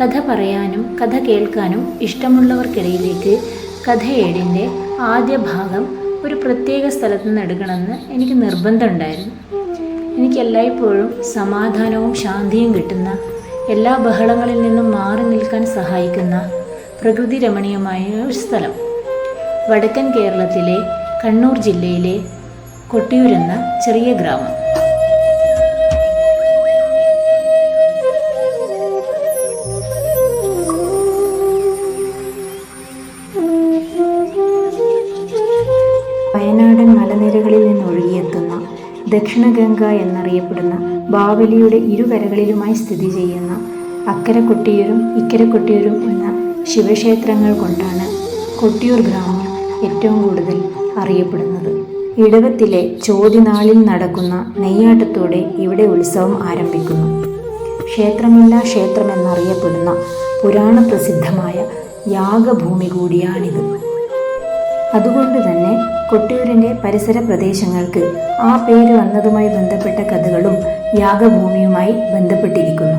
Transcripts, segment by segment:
കഥ പറയാനും കഥ കേൾക്കാനും ഇഷ്ടമുള്ളവർക്കിടയിലേക്ക് കഥയേടിന്റെ ആദ്യ ഭാഗം ഒരു പ്രത്യേക സ്ഥലത്ത് നിന്ന് എടുക്കണമെന്ന് എനിക്ക് നിർബന്ധമുണ്ടായിരുന്നു. എനിക്ക് എല്ലായ്പ്പോഴും സമാധാനവും ശാന്തിയും കിട്ടുന്ന എല്ലാ ബഹളങ്ങളിൽ നിന്നും മാറി നിൽക്കാൻ സഹായിക്കുന്ന പ്രകൃതി രമണീയമായ ഒരു സ്ഥലം. വടക്കൻ കേരളത്തിലെ കണ്ണൂർ ജില്ലയിലെ കൊട്ടിയൂരെന്ന ചെറിയ ഗ്രാമം. ദക്ഷിണഗംഗ എന്നറിയപ്പെടുന്ന ബാവലിയുടെ ഇരുകരകളിലുമായി സ്ഥിതി ചെയ്യുന്ന അക്കരെ കൊട്ടിയൂരും കൊട്ടിയൂരും എന്ന ശിവക്ഷേത്രങ്ങൾ കൊണ്ടാണ് കൊട്ടിയൂർ ഗ്രാമം ഏറ്റവും കൂടുതൽ അറിയപ്പെടുന്നത്. ഇടവത്തിലെ ചോതിനാളിൽ നടക്കുന്ന നെയ്യാട്ടത്തോടെ ഇവിടെ ഉത്സവം ആരംഭിക്കുന്നു. ക്ഷേത്രമില്ല ക്ഷേത്രമെന്നറിയപ്പെടുന്ന പുരാണ പ്രസിദ്ധമായ യാഗഭൂമി കൂടിയാണിത്. അതുകൊണ്ട് തന്നെ കൊട്ടിയൂരിന്റെ പരിസര പ്രദേശങ്ങൾക്ക് ആ പേര് വന്നതുമായി ബന്ധപ്പെട്ട കഥകളും യാഗഭൂമിയുമായി ബന്ധപ്പെട്ടിരിക്കുന്നു.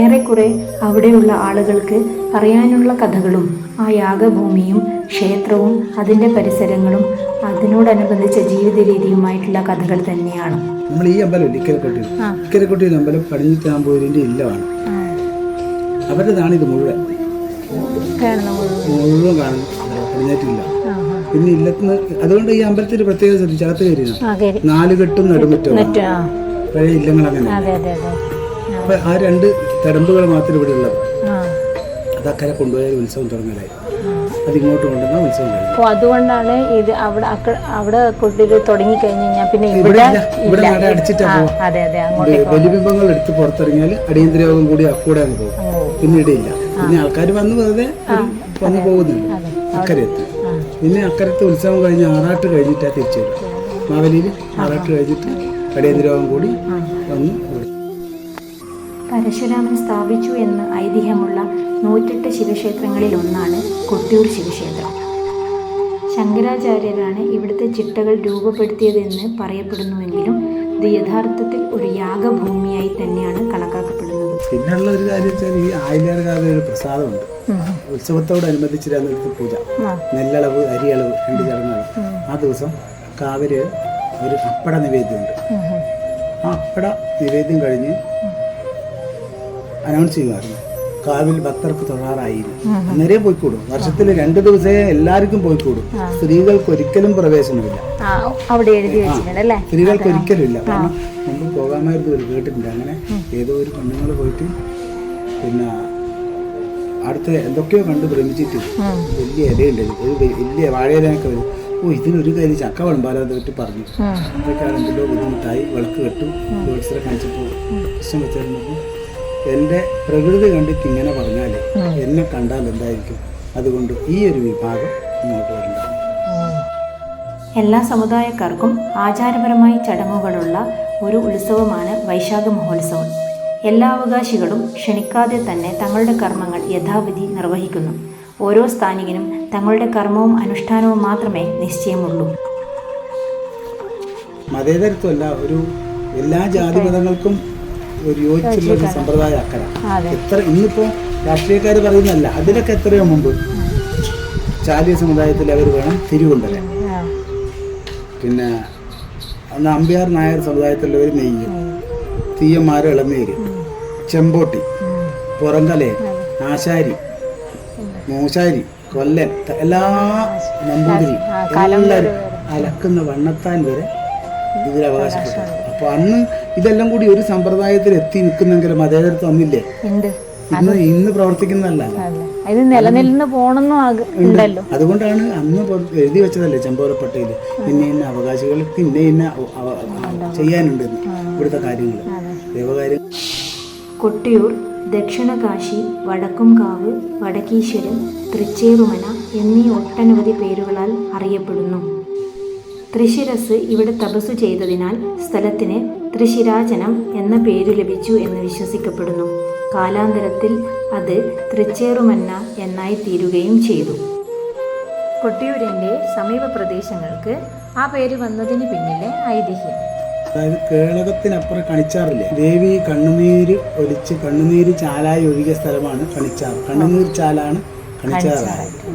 ഏറെക്കുറെ അവിടെയുള്ള ആളുകൾക്ക് അറിയാനുള്ള കഥകളും ആ യാഗഭൂമിയും ക്ഷേത്രവും അതിന്റെ പരിസരങ്ങളും അതിനോടനുബന്ധിച്ച ജീവിത രീതിയുമായിട്ടുള്ള കഥകൾ തന്നെയാണ്. നമ്മൾ ഈ അമ്പലം ഇക്കരക്കൊട്ടി ഇക്കരക്കൊട്ടി അമ്പലം പടിഞ്ഞിത്താമ്പൂരിന്റെ ഇല്ലമാണ് അവരുടേതാണ് ഇത് മുഴുവൻ. മുഴുവൻ കാണുന്നില്ല പടിഞ്ഞാറ്റില്ല പിന്നെ ഇല്ലത്തിന് അതുകൊണ്ട് ഈ അമ്പലത്തിൽ പ്രത്യേക ശ്രദ്ധിച്ചു അകത്ത് നാല് കെട്ടും നെടുമുറ്റവും. പഴയ ഇല്ലങ്ങൾ അങ്ങനെ അപ്പൊ ആ രണ്ട് തടമ്പുകൾ മാത്രം ഇവിടെ ഉള്ളത്. അതക്കരെ കൊണ്ടുപോയ കൊണ്ടുപോയാൽ ഉത്സവം തുടങ്ങലായി അതിങ്ങോട്ട് കൊണ്ടുവന്നാൽ ഉത്സവം കഴിഞ്ഞു അതുകൊണ്ടാണ് ഇത് അവിടെ അവിടെ കുട്ടികൾ തുടങ്ങി കഴിഞ്ഞു കഴിഞ്ഞാൽ പിന്നെ ഇവിടെ നട അതെ അതെ അങ്ങോട്ടേക്ക് ബലിബിംബങ്ങൾ എടുത്ത് പുറത്തിറങ്ങിയാൽ അടിയന്തര യോഗം കൂടി അക്കൂടെ അങ്ങ് പോകും. പിന്നെ ഇടയില്ല പിന്നെ ആൾക്കാർ വന്ന് വെറുതെ വന്നു പോകുന്നുണ്ട് അക്കരത്ത് പിന്നെ അക്കരത്ത് ഉത്സവം കഴിഞ്ഞ് ആറാട്ട് കഴിഞ്ഞിട്ടാ തിരിച്ചു വരും മാവലിയിൽ ആറാട്ട് കഴിഞ്ഞിട്ട് കടിയന്തിരോഗം കൂടി വന്ന്. പരശുരാമൻ സ്ഥാപിച്ചു എന്ന് ഐതിഹ്യമുള്ള നൂറ്റെട്ട് ശിവക്ഷേത്രങ്ങളിൽ ഒന്നാണ് കൊട്ടിയൂർ ശിവക്ഷേത്രം. ശങ്കരാചാര്യരാണ് ഇവിടുത്തെ ചിട്ടകൾ രൂപപ്പെടുത്തിയതെന്ന് പറയപ്പെടുന്നുവെങ്കിലും ഇത് യഥാർത്ഥത്തിൽ ഒരു യാഗഭൂമിയായി തന്നെയാണ് കണക്കാക്കപ്പെടുന്നത്. പിന്നെയുള്ള ഒരു കാര്യം വെച്ചാൽ ഈ ആയില്യാർക്കാരുടെ ഒരു പ്രസാദമുണ്ട്. ഉത്സവത്തോടനുബന്ധിച്ച് രാവിലത്തെ പൂജ. നെല്ലളവ് അരിയളവ് രണ്ട് ചടങ്ങുകൾ. ആ ദിവസം കാവിൽ ഒരു അപ്പട നിവേദ്യമുണ്ട്. ആ അപ്പട നിവേദ്യം കഴിഞ്ഞ് അനൗൺസ് ചെയ്യുമായിരുന്നു കാവിൽ ഭക്തർക്ക് തൊഴാറായിരുന്നു അന്നേരം പോയിക്കൂടും. വർഷത്തിൽ രണ്ട് ദിവസേ എല്ലാവർക്കും പോയിക്കൂടും. സ്ത്രീകൾക്ക് ഒരിക്കലും പ്രവേശനമില്ല. അവിടെ എഴുതി സ്ത്രീകൾക്ക് ഒരിക്കലും ഇല്ല കാരണം മുമ്പ് പോകാമായിരുന്നു ഒരു കേട്ടിട്ടുണ്ട്. അങ്ങനെ ഏതോ ഒരു പെണ്ണുങ്ങൾ പോയിട്ട് പിന്നെ അടുത്ത എന്തൊക്കെയോ കണ്ട് ഭ്രമിച്ചിട്ട് വലിയ ഇലയുണ്ട്. ഒരു വലിയ വാഴയിലൊക്കെ വരും. ഓ ഇതിനൊരു കാര്യം ചക്ക വിളമ്പാലോ എന്ന് പറ്റി പറഞ്ഞു. അതൊക്കെ ആണെങ്കിലോ ബുദ്ധിമുട്ടായി. വിളക്ക് കെട്ടും. ജോത്സരെ കാണിച്ചപ്പോൾ പ്രശ്നം വെച്ചിരുന്നപ്പോൾ എന്റെ പ്രകൃതി കണ്ടിട്ട് ഇങ്ങനെ പറഞ്ഞാൽ എന്നെ കണ്ടാൽ എന്തായിരിക്കും? അതുകൊണ്ട് ഈ ഒരു വിഭാഗം ഇങ്ങോട്ട് വരണ്ട. എല്ലാ സമുദായക്കാർക്കും ആചാരപരമായി ചടങ്ങുകളുള്ള ഒരു ഉത്സവമാണ് വൈശാഖ മഹോത്സവം. എല്ലാ അവകാശികളും ക്ഷണിക്കാതെ തന്നെ തങ്ങളുടെ കർമ്മങ്ങൾ യഥാവിധി നിർവഹിക്കുന്നു. ഓരോ സ്ഥാനികനും തങ്ങളുടെ കർമ്മവും അനുഷ്ഠാനവും മാത്രമേ നിശ്ചയമുള്ളൂ. മതേതരത്വമല്ല ഒരു എല്ലാ ജാതി മതങ്ങൾക്കും ഒരു യോജിച്ചുള്ള ഒരു സമ്പ്രദായ അക്കര എത്ര ഇന്നിപ്പോ രാഷ്ട്രീയക്കാർ പറയുന്നല്ല അതിനൊക്കെ എത്രയോ മുമ്പ് ചാലിയ സമുദായത്തിൽ അവർ വേണം തിരുവന്തരം പിന്നെ അന്ന് അമ്പിയാർ നായർ സമുദായത്തിലുള്ളവർ നെയ്യ് തീയന്മാർ ഇളനീര് ചെമ്പോട്ടി പുറങ്കലയൻ ആശാരി മൂശാരി കൊല്ലൻ എല്ലാ നമ്പൂതിരി എല്ലാവരും അലക്കുന്ന വണ്ണത്താൻ വരെ ഇതിൽ അവകാശപ്പെട്ടു അപ്പൊ അന്ന് ഇതെല്ലാം കൂടി ഒരു സമ്പ്രദായത്തിൽ എത്തി നിൽക്കുന്നെങ്കിലും മതേതരത്ത് വന്നില്ലേ ഉണ്ട്. ഇന്ന് ഇന്ന് പ്രവർത്തിക്കുന്നതല്ല. ഇത് നിലനിന്ന് പോണെന്നും ഉണ്ടല്ലോ. അതുകൊണ്ടാണ് അന്ന് എഴുതി വെച്ചതല്ലേ ചമ്പോരപ്പട്ടയിൽ ഇന്ന ഇന്ന അവകാശികൾക്ക് ഇന്ന ഇന്ന ചെയ്യാനുണ്ട് ഇവിടുത്തെ കാര്യങ്ങൾ ദൈവകാര്യം. കൊട്ടിയൂർ ദക്ഷിണകാശി വടക്കുംകാവ് വടക്കീശ്വരൻ തൃച്ചേറുമന എന്നീ ഒട്ടനവധി പേരുകളാൽ അറിയപ്പെടുന്നു. ത്രിശിരസ് ഇവിടെ തപസ്സു ചെയ്തതിനാൽ സ്ഥലത്തിന് ത്രിശിരാചനം എന്ന പേരു ലഭിച്ചു എന്ന് വിശ്വസിക്കപ്പെടുന്നു. കാലാന്തരത്തിൽ അത് തൃച്ചേറുമന്ന എന്നായി തീരുകയും ചെയ്തു. കൊട്ടിയൂരിന്റെ സമീപ പ്രദേശങ്ങൾക്ക് ആ പേര് വന്നതിന് പിന്നിലെ ഐതിഹ്യം. അതായത് കേളകത്തിനപ്പുറം കണിച്ചാറില്ലേ? ദേവി കണ്ണുനീര് ഒലിച്ച് കണ്ണുനീര് ചാലായി ഒഴുകിയ സ്ഥലമാണ് കണിച്ചാർ. കണ്ണുനീർ ചാലാണ് കണിച്ചാറായത്.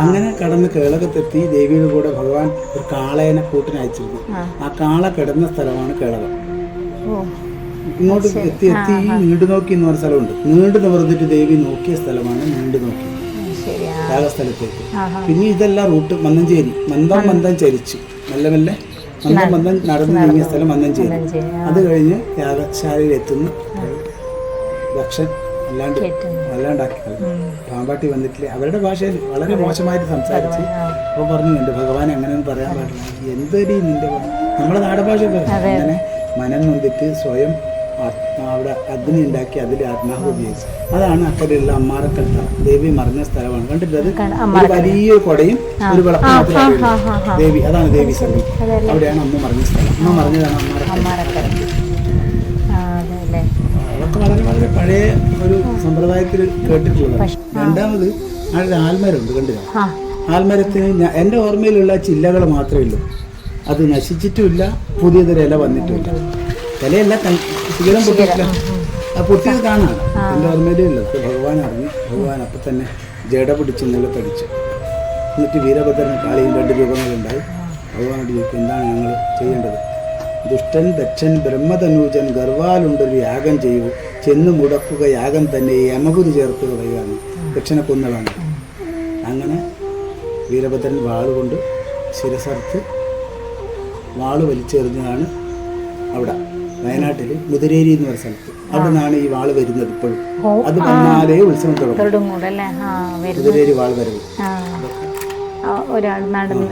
അങ്ങനെ കടന്ന് കേളകത്തെത്തി ദേവിയുടെ കൂടെ ഭഗവാൻ ഒരു കാളേനെ കൂട്ടിന് അയച്ചിരുന്നു. ആ. കാള കിടന്ന സ്ഥലമാണ് കേളകം. ഇങ്ങോട്ട് എത്തി എത്തി നീണ്ടു നോക്കി എന്ന് പറഞ്ഞ സ്ഥലമുണ്ട്. നീണ്ടു നിവർന്നിട്ട് ദേവി നോക്കിയ സ്ഥലമാണ് നീണ്ടു നോക്കി. യാഗസ്ഥലത്തേക്ക്. പിന്നെ ഇതെല്ലാം റൂട്ട് മന്നഞ്ചേരി. മന്ദം മന്ദം ചരിച്ചു. മെല്ലെ മെല്ലെ മന്ദം മന്ദം നടന്നു നീങ്ങിയ സ്ഥലം മന്ദഞ്ചേരി മന്നഞ്ചേരി, അത് കഴിഞ്ഞ് യാഗശാലയിൽ എത്തുന്നു ദക്ഷൻ അല്ലാണ്ട്. അല്ലാണ്ടാക്കി പാമ്പാട്ടി വന്നിട്ടില്ല? അവരുടെ ഭാഷയിൽ വളരെ മോശമായിട്ട് സംസാരിച്ച് അപ്പോൾ പറഞ്ഞു എന്റെ ഭഗവാൻ എങ്ങനെയൊന്നും പറയാൻ പാടില്ല. എന്തൊരു നിന്റെ നമ്മുടെ നാടഭാഷ ഭാഷ അങ്ങനെ മനം നൊന്തിട്ട് സ്വയം അവിടെ അഗ്നി ഉണ്ടാക്കി അതിൽ ആത്മാവ് ഉപയോഗിച്ചു. അതാണ് അക്കരയുള്ള അമ്മാറക്കട്ട ദേവി മറിഞ്ഞ സ്ഥലമാണ്. കണ്ടിട്ടുള്ളത് വലിയ കൊടയും ഒരു വിളക്കും ദേവി അതാണ് ദേവി സ്ഥലം അവിടെയാണ് അമ്മ മറിഞ്ഞ സ്ഥലം. അമ്മ മറിഞ്ഞതാണ് അമ്മാറക്കട്ട വളരെ വളരെ പഴയ ഒരു സമ്പ്രദായത്തിൽ കേട്ടിട്ടുള്ളത് രണ്ടാമത് അവിടെ ആൽമരമുണ്ട് കണ്ടില്ല ആൽമരത്തിന് എന്റെ ഓർമ്മയിലുള്ള ചില്ലകൾ മാത്രമേ ഉള്ളൂ. അത് നശിച്ചിട്ടുമില്ല പുതിയതൊരു ഇല വന്നിട്ടുമില്ല. ഇലയല്ല ശീലം പൊട്ടിയിട്ടില്ല. പൊട്ടിയത് കാണാം. എന്റെ ഓർമ്മയിലേ ഉള്ളത് ഭഗവാൻ അറിഞ്ഞു ഭഗവാൻ അപ്പം തന്നെ ജട പിടിച്ച് പഠിച്ചു എന്നിട്ട് വീരഭദ്രൻ കാളിയും രണ്ട് രൂപങ്ങളുണ്ടായി. ഭഗവാനോട് ചോദിക്കും എന്താണ് ഞങ്ങൾ ചെയ്യേണ്ടത്? ദുഷ്ടൻ ദക്ഷൻ ബ്രഹ്മതനൂജൻ ഗർവാലുണ്ടൊരു യാഗം ചെയ്യൂ. ചെന്ന് മുടക്കുക യാഗം തന്നെ യമപുരി ചേർത്ത് കളയുകയാണ്. ദക്ഷനെ കൊന്നതാണ്. അങ്ങനെ വീരഭദ്രൻ വാളുകൊണ്ട് ശിരസർത്ത് വാൾ വലിച്ചെറിഞ്ഞതാണ് അവിടെ വയനാട്ടിൽ മുതിരേരി എന്ന് പറയുന്ന സ്ഥലത്ത്. അവിടെ നിന്നാണ് ഈ വാൾ വരുന്നത് ഇപ്പോഴും. അത് വന്നാലേ ഉത്സവം തുടങ്ങും. മുതിരേരി വാൾ വരവ്. ഒരാൾ നടന്ന്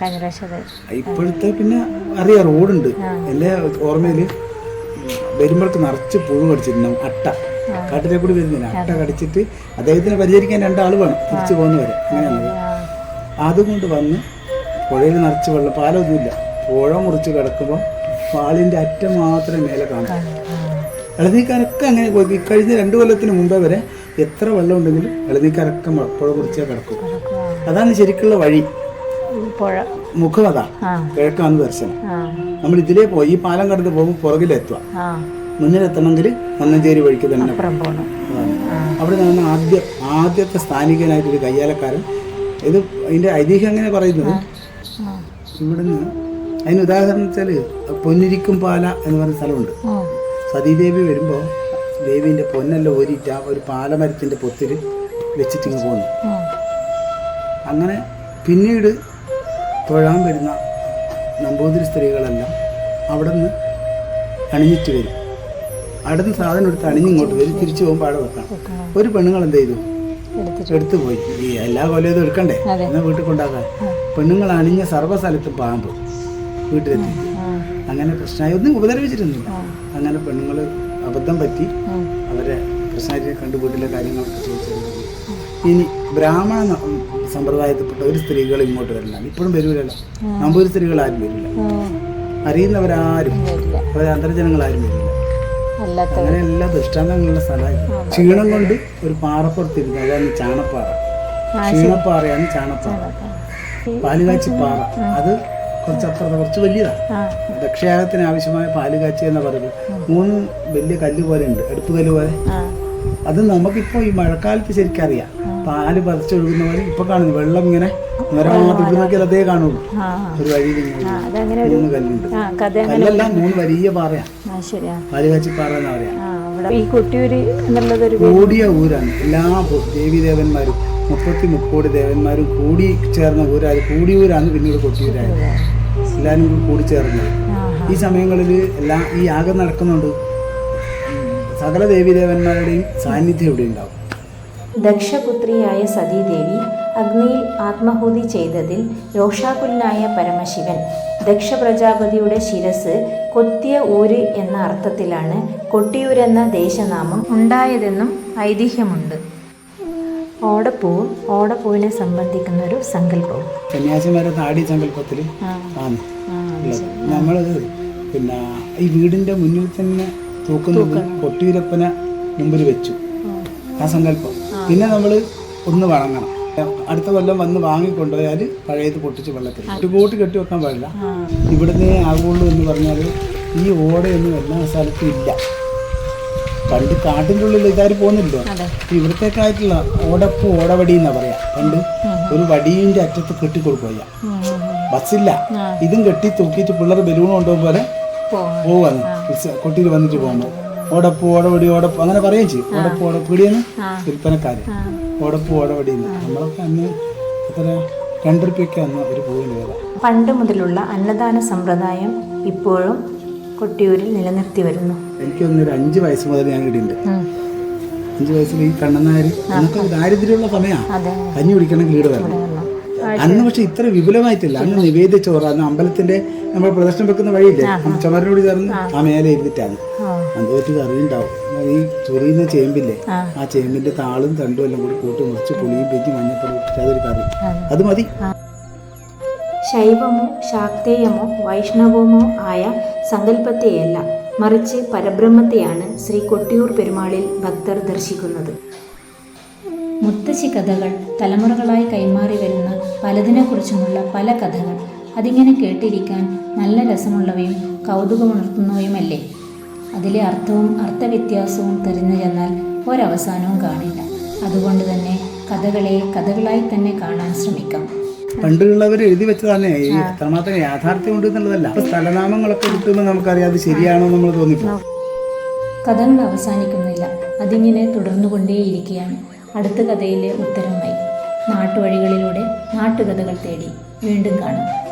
കഴിഞ്ഞ പ്രാവശ്യം ഇപ്പോഴത്തെ പിന്നെ അറിയാം റോഡുണ്ട്. എന്റെ ഓർമ്മയിൽ വരുമ്പോഴേക്ക് നിറച്ച് പുഴു കടിച്ചിട്ടുണ്ടാവും അട്ട. കാട്ടിലെ കൂടി വരുന്നില്ല അട്ട കടിച്ചിട്ട് അദ്ദേഹത്തിനെ പരിചരിക്കാൻ രണ്ടാൾ വേണം തിരിച്ചു പോകുന്നവരെ അങ്ങനെയാണ് അതുകൊണ്ട് വന്ന് പുഴയിൽ നിറച്ച് വെള്ളം പാലൊന്നുമില്ല. പുഴ മുറിച്ച് കിടക്കുമ്പോൾ പാലിന്റെ അറ്റം മാത്രമേ മേലെ കാണൂ. ഇളനീക്കാരൊക്കെ അങ്ങനെ പോയി. കഴിഞ്ഞ രണ്ട് കൊല്ലത്തിന് മുമ്പേ വരെ എത്ര വെള്ളം ഉണ്ടെങ്കിലും ഇളനീക്കാരൊക്കെ പുഴ മുറിച്ചേ കിടക്കും. അതാണ് ശരിക്കുള്ള വഴി. പുഴ. മുഖം അതാ. ആ. കിഴക്കാണ് ദർശനം. നമ്മൾ ഇതിലേ പോയി ഈ പാലം കടന്ന് പോകുമ്പോൾ പുറകിലെത്തുക. മുന്നിലെത്തണമെങ്കിൽ മന്നഞ്ചേരി വഴിക്ക് തന്നെ അവിടെ നിന്ന് ആദ്യ ആദ്യത്തെ സ്ഥാനികനായിട്ടൊരു കയ്യാലക്കാരൻ. ഇത് അതിന്റെ ഐതിഹ്യം എങ്ങനെ പറയുന്നത്? ഇവിടുന്ന് അതിന് ഉദാഹരണം വെച്ചാൽ പൊന്നിരിക്കും പാല എന്ന് പറയുന്ന സ്ഥലമുണ്ട്. സതീദേവി വരുമ്പോൾ ദേവീന്റെ പൊന്നെല്ലാം ഓരിയിട്ട് ആ ഒരു പാലമരത്തിന്റെ പൊത്തിൽ വെച്ചിട്ട് ഇങ്ങ് പോന്നു. അങ്ങനെ പിന്നീട് തൊഴാൻ വരുന്ന നമ്പൂതിരി സ്ത്രീകളെല്ലാം അവിടെ നിന്ന് അണിഞ്ഞിട്ട് വരും. അവിടെ നിന്ന് സാധനം എടുത്ത് അണിഞ്ഞിങ്ങോട്ട് വരും. തിരിച്ചു പോകുമ്പോൾ അവിടെ വെക്കണം ഒരു പെണ്ണുങ്ങൾ എന്ത് ചെയ്തു? എടുത്തു പോയി. ഈ എല്ലാ കൊല്ലം ഇത് എടുക്കണ്ടേ. എന്നാൽ വീട്ടിൽ കൊണ്ടാക്കാൻ പെണ്ണുങ്ങൾ അണിഞ്ഞ സർവ സ്ഥലത്തും പാമ്പ് വീട്ടിലെത്തി അങ്ങനെ പ്രശ്നമായി. ഒന്നും ഉപദ്രവിച്ചിരുന്നില്ല അങ്ങനെ പെണ്ണുങ്ങൾ അബദ്ധം പറ്റി. അവരെ കൃഷ്ണാരിയെ കണ്ട് വീട്ടിലെ കാര്യങ്ങളൊക്കെ ചോദിച്ചത് ഇനി ബ്രാഹ്മണ സമ്പ്രദായത്തിൽപ്പെട്ട ഒരു സ്ത്രീകൾ ഇങ്ങോട്ട് വരില്ല. ഇപ്പോഴും വരൂലല്ലോ. നമ്പൂരി സ്ത്രീകൾ ആരും വരില്ല. അറിയുന്നവരാരും അവരെ അന്തർജനങ്ങൾ അന്തർജനങ്ങളാരും വരില്ല. അങ്ങനെ എല്ലാ ദൃഷ്ടാന്തങ്ങളുള്ള സ്ഥലമായി. ക്ഷീണം കൊണ്ട് ഒരു പാറപ്പുറത്തിരുന്നു അതാണ് ചാണപ്പാറ. ക്ഷീണപ്പാറയാണ് ചാണപ്പാറ. പാലുകാച്ചി പാറ. അത് കുറച്ചപ്പുറത്ത് കുറച്ച് വലിയതാണ് ദക്ഷയാഗത്തിന് ആവശ്യമായ പാൽ കാച്ചി എന്ന് പറയുന്നത്. മൂന്ന് വലിയ കല്ല് പോലെ ഉണ്ട്. അടുപ്പ് കല്ല് പോലെ. അത് നമുക്കിപ്പോൾ ഈ മഴക്കാലത്ത് ശരിക്കും അറിയാം. പാൽ പറിച്ചൊഴുകുന്ന പോലെ ഇപ്പൊ കാണുന്നു. വെള്ളം ഇങ്ങനെ നോക്കിയാൽ അതേ കാണുള്ളൂ. ഒരു വഴിയിൽ മൂന്ന് കല്ലുണ്ട്. കല്ലെല്ലാം മൂന്ന് വലിയ പാറയാ. പാൽ കാച്ചി പാറ എന്നാ പറയാ ഈ കൊട്ടിയൂര് കൂടിയ ഊരാണ്. എല്ലാ ദേവീദേവന്മാരും മുപ്പത്തി മുക്കോടി ദേവന്മാരും കൂടി ചേർന്ന ഊരാണ് കൂടിയൂരാണ് പിന്നീട് കൊട്ടിയൂരായത് എല്ലാവരും കൂടി കൂടി ചേർന്നത് ഈ സമയങ്ങളിൽ എല്ലാം ഈ യാഗം നടക്കുന്നുണ്ട് സകല ദേവീദേവന്മാരുടെയും സാന്നിധ്യം ഇവിടെ ഉണ്ടാവും? ദക്ഷപുത്രിയായ സതീദേവി അഗ്നിയിൽ ആത്മഹൂതി ചെയ്തതിൽ രോഷാകുലനായ പരമശിവൻ ദക്ഷ പ്രജാപതിയുടെ ശിരസ് കൊത്തിയ ഊര് എന്ന അർത്ഥത്തിലാണ് കൊട്ടിയൂരെന്ന ദേശനാമം ഉണ്ടായതെന്നും ഐതിഹ്യമുണ്ട്. ഓടപ്പൂവ് ഓടപ്പൂവിനെ സംബന്ധിക്കുന്ന ഒരു സങ്കല്പവും. സന്യാസിമാരെ നാടി സങ്കല്പത്തിൽ ആണ്. നമ്മൾ പിന്നെ ഈ വീടിന്റെ മുന്നിൽ തന്നെ തൂക്കുന്നത് പൊട്ടിയിലപ്പനെ മുമ്പിൽ വെച്ചു. ആ. സങ്കല്പം. പിന്നെ നമ്മൾ ഒന്ന് വണങ്ങണം അടുത്ത കൊല്ലം വന്ന് വാങ്ങിക്കൊണ്ടുപോയാൽ പഴയത് പൊട്ടിച്ച് വെള്ളത്തിൽ. ഒരു ബോട്ട് കെട്ടി വെക്കാൻ പാടില്ല. ഇവിടുന്ന് ആകുള്ളൂ എന്ന് പറഞ്ഞാൽ ഈ ഓടയൊന്നും എല്ലാ സ്ഥലത്തും ഇല്ല. പണ്ട് കാട്ടിന്റെ ഉള്ളിൽ ഇതാര് പോകുന്നില്ലോ അതെ. ഇവിടത്തേക്കായിട്ടുള്ള ഓടപ്പ് ഓടവടി എന്നാ പറയാ. പണ്ട് ഒരു വടീന്റെ അറ്റത്ത് കെട്ടി കൊടുക്കുക ബസ്സില്ല. ഇതും കെട്ടി തൂക്കിയിട്ട് പിള്ളേർ ബലൂൺ കൊണ്ടുപോകും പോലെ പോവാം. പോവാന്ന്. കൊട്ടിയിൽ വന്നിട്ട് പോകുമ്പോൾ ഓടപ്പ് ഓടവടി ഓടപ്പ് അങ്ങനെ പറയുകയും ചെയ്യും. ഓടപ്പ് ഓടപ്പീടിയെന്ന് വിൽപ്പനക്കാര്. ഓടപ്പ് ഓടവടി എന്ന്. നമ്മളൊക്കെ അന്ന് എത്ര രണ്ട് റുപ്യക്ക് അന്ന് ഒരു പൂവിന് വില പണ്ട് മുതലുള്ള അന്നദാന സമ്പ്രദായം ഇപ്പോഴും കൊട്ടിയൂരിൽ നിലനിർത്തി വരുന്നു. എനിക്കൊന്ന് ഒരു അഞ്ച് വയസ്സ് മുതൽ ഞാൻ ഇടിയുണ്ട് അഞ്ച് വയസ്സിൽ ഈ കണ്ണനാര് നമുക്ക് ദാരിദ്ര്യമുള്ള സമയമാണ് കഞ്ഞി കുടിക്കണമെങ്കിൽ ഈട് വരണം. അന്ന് പക്ഷെ ഇത്ര വിപുലമായിട്ടില്ല. അന്ന് നിവേദ്യ ചോറ് അന്ന് അമ്പലത്തിന്റെ നമ്മൾ പ്രദർശനം വെക്കുന്ന വഴിയില്ലേ? ചുമരനോട് ചേർന്ന് ആ. മേലെ ഇരുന്നിട്ടാണ് കറി ഉണ്ടാവും ഈ ചൊറിയുന്ന ചേമ്പില്ലേ? ആ. ചേമ്പിന്റെ താളും തണ്ടും എല്ലാം കൂടി കൂട്ടി മുറിച്ച് പുളിയും പെറ്റി മഞ്ഞപ്പൊടി ഇട്ടിട്ട് അതൊരു കറി. അത് മതി. ശൈവമോ ശാക്തേയമോ വൈഷ്ണവമോ ആയ സങ്കല്പത്തെയല്ല. മറിച്ച് പരബ്രഹ്മത്തെയാണ് ശ്രീ കൊട്ടിയൂർ പെരുമാളിൽ ഭക്തർ ദർശിക്കുന്നത്. മുത്തശ്ശി കഥകൾ തലമുറകളായി കൈമാറി വരുന്ന പലതിനെക്കുറിച്ചുമുള്ള പല കഥകൾ അതിങ്ങനെ കേട്ടിരിക്കാൻ നല്ല രസമുള്ളവയും കൗതുകമുണർത്തുന്നവയുമല്ലേ? അതിലെ അർത്ഥവും അർത്ഥവ്യത്യാസവും തെരഞ്ഞു ചെന്നാൽ ഒരവസാനവും കാണില്ല. അതുകൊണ്ട് തന്നെ കഥകളെ കഥകളായി തന്നെ കാണാൻ ശ്രമിക്കാം. പണ്ടുള്ളവർ എഴുതി വെച്ചതാണ്. ഈ എത്രമാത്രം യാഥാർത്ഥ്യം ഉണ്ട് എന്നുള്ളതല്ല. അപ്പൊ സ്ഥലനാമങ്ങളൊക്കെ കിട്ടുമ്പോൾ നമുക്കറിയാം. അത് ശരിയാണോ നമ്മൾ തോന്നി കഥകൾ അവസാനിക്കുന്നില്ല. അതിങ്ങനെ തുടർന്നുകൊണ്ടേയിരിക്കുകയാണ്. അടുത്ത കഥയിലെ ഉത്തരമായി നാട്ടുവഴികളിലൂടെ നാട്ടുകഥകൾ തേടി വീണ്ടും കാണാം.